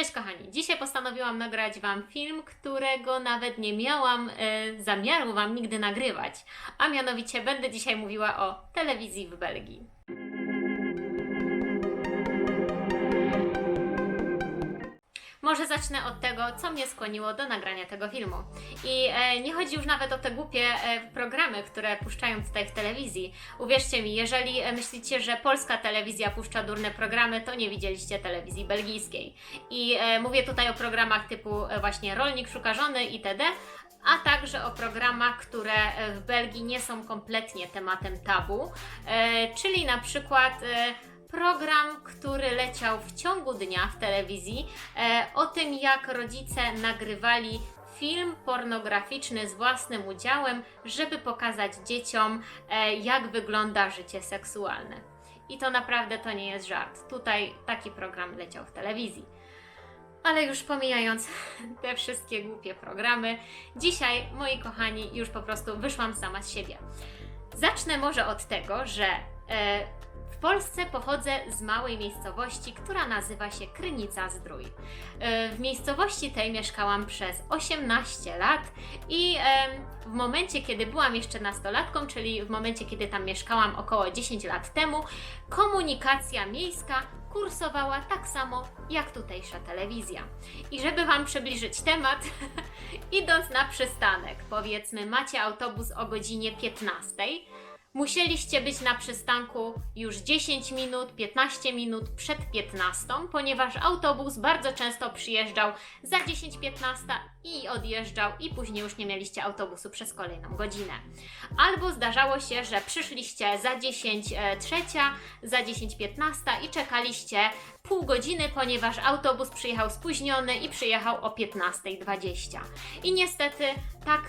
Cześć kochani, dzisiaj postanowiłam nagrać Wam film, którego nawet nie miałam e, zamiaru Wam nigdy nagrywać, a mianowicie będę dzisiaj mówiła o telewizji w Belgii. Może zacznę od tego, co mnie skłoniło do nagrania tego filmu. I e, nie chodzi już nawet o te głupie e, programy, które puszczają tutaj w telewizji. Uwierzcie mi, jeżeli e, myślicie, że polska telewizja puszcza durne programy, to nie widzieliście telewizji belgijskiej. I e, mówię tutaj o programach typu e, właśnie Rolnik szuka żony itd., a także o programach, które e, w Belgii nie są kompletnie tematem tabu, e, czyli na przykład e, program, który leciał w ciągu dnia w telewizji e, o tym, jak rodzice nagrywali film pornograficzny z własnym udziałem, żeby pokazać dzieciom, e, jak wygląda życie seksualne. I to naprawdę to nie jest żart. Tutaj taki program leciał w telewizji. Ale już pomijając te wszystkie głupie programy, dzisiaj, moi kochani, już po prostu wyszłam sama z siebie. Zacznę może od tego, że e, w Polsce pochodzę z małej miejscowości, która nazywa się Krynica Zdrój. E, w miejscowości tej mieszkałam przez 18 lat i w momencie, kiedy byłam jeszcze nastolatką, czyli w momencie, kiedy tam mieszkałam około 10 lat temu, komunikacja miejska kursowała tak samo jak tutejsza telewizja. I żeby Wam przybliżyć temat, idąc na przystanek, powiedzmy, macie autobus o godzinie 15, musieliście być na przystanku już 10 minut, 15 minut przed 15, ponieważ autobus bardzo często przyjeżdżał za 10-15 i odjeżdżał, i później już nie mieliście autobusu przez kolejną godzinę. Albo zdarzało się, że przyszliście za 10 e, trzecia, za 10 15 i czekaliście pół godziny, ponieważ autobus przyjechał spóźniony i przyjechał o 15.20. I niestety tak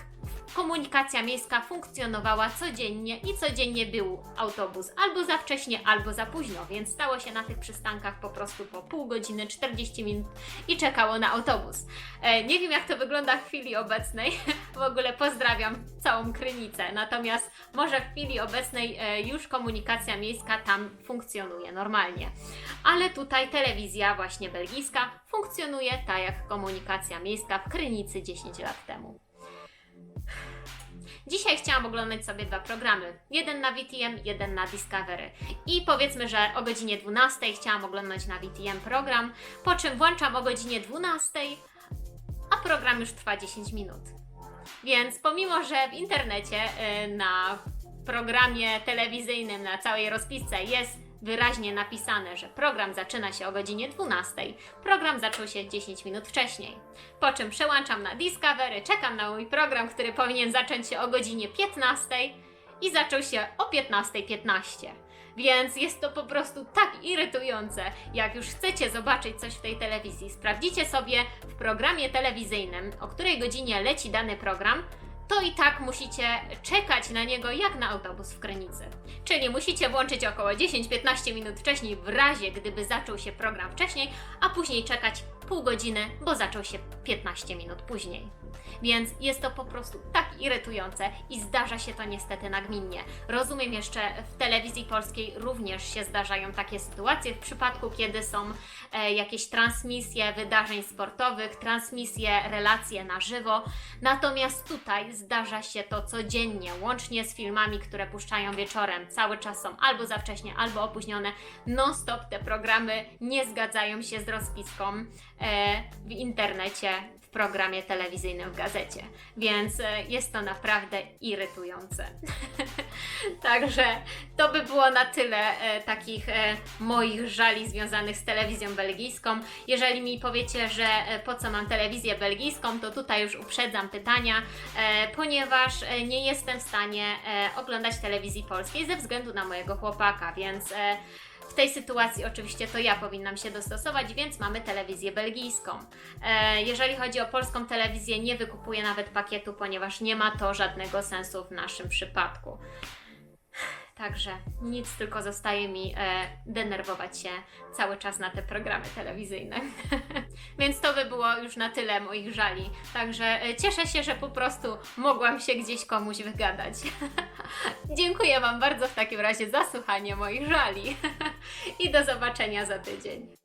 komunikacja miejska funkcjonowała codziennie i codziennie był autobus albo za wcześnie, albo za późno, więc stało się na tych przystankach po prostu po pół godziny, 40 minut i czekało na autobus. E, nie wiem jak to wygląda w chwili obecnej, w ogóle pozdrawiam całą Krynicę, natomiast może w chwili obecnej e, już komunikacja miejska tam funkcjonuje normalnie. Ale tutaj telewizja właśnie belgijska funkcjonuje tak jak komunikacja miejska w Krynicy 10 lat temu. Dzisiaj chciałam oglądać sobie dwa programy. Jeden na VTM, jeden na Discovery. I powiedzmy, że o godzinie 12 chciałam oglądać na VTM program, po czym włączam o godzinie 12, a program już trwa 10 minut. Więc pomimo, że w internecie y, na programie telewizyjnym, na całej rozpisce jest wyraźnie napisane, że program zaczyna się o godzinie 12, program zaczął się 10 minut wcześniej. Po czym przełączam na Discovery, czekam na mój program, który powinien zacząć się o godzinie 15 i zaczął się o 15.15. Więc jest to po prostu tak irytujące. Jak już chcecie zobaczyć coś w tej telewizji, sprawdzicie sobie w programie telewizyjnym, o której godzinie leci dany program, to i tak musicie czekać na niego jak na autobus w Krynicy. Czyli musicie włączyć około 10-15 minut wcześniej w razie gdyby zaczął się program wcześniej, a później czekać pół godziny, bo zaczął się 15 minut później. Więc jest to po prostu tak irytujące i zdarza się to niestety nagminnie. Rozumiem jeszcze, w telewizji polskiej również się zdarzają takie sytuacje w przypadku, kiedy są e, jakieś transmisje wydarzeń sportowych, transmisje, relacje na żywo. Natomiast tutaj zdarza się to codziennie, łącznie z filmami, które puszczają wieczorem. Cały czas są albo za wcześnie, albo opóźnione. Non-stop te programy nie zgadzają się z rozpiską e, w internecie, w programie telewizyjnym w gazecie. Więc e, jest to naprawdę irytujące. Także to by było na tyle e, takich e, moich żali związanych z telewizją belgijską. Jeżeli mi powiecie, że e, po co mam telewizję belgijską, to tutaj już uprzedzam pytania, e, ponieważ e, nie jestem w stanie e, oglądać telewizji polskiej ze względu na mojego chłopaka, więc e, w tej sytuacji oczywiście to ja powinnam się dostosować, więc mamy telewizję belgijską. E, jeżeli chodzi o polską telewizję, nie wykupuję nawet pakietu, ponieważ nie ma to żadnego sensu w naszym przypadku. Także nic, tylko zostaje mi e, denerwować się cały czas na te programy telewizyjne. Więc to by było już na tyle moich żali. Także e, cieszę się, że po prostu mogłam się gdzieś komuś wygadać. Dziękuję Wam bardzo w takim razie za słuchanie moich żali. I do zobaczenia za tydzień.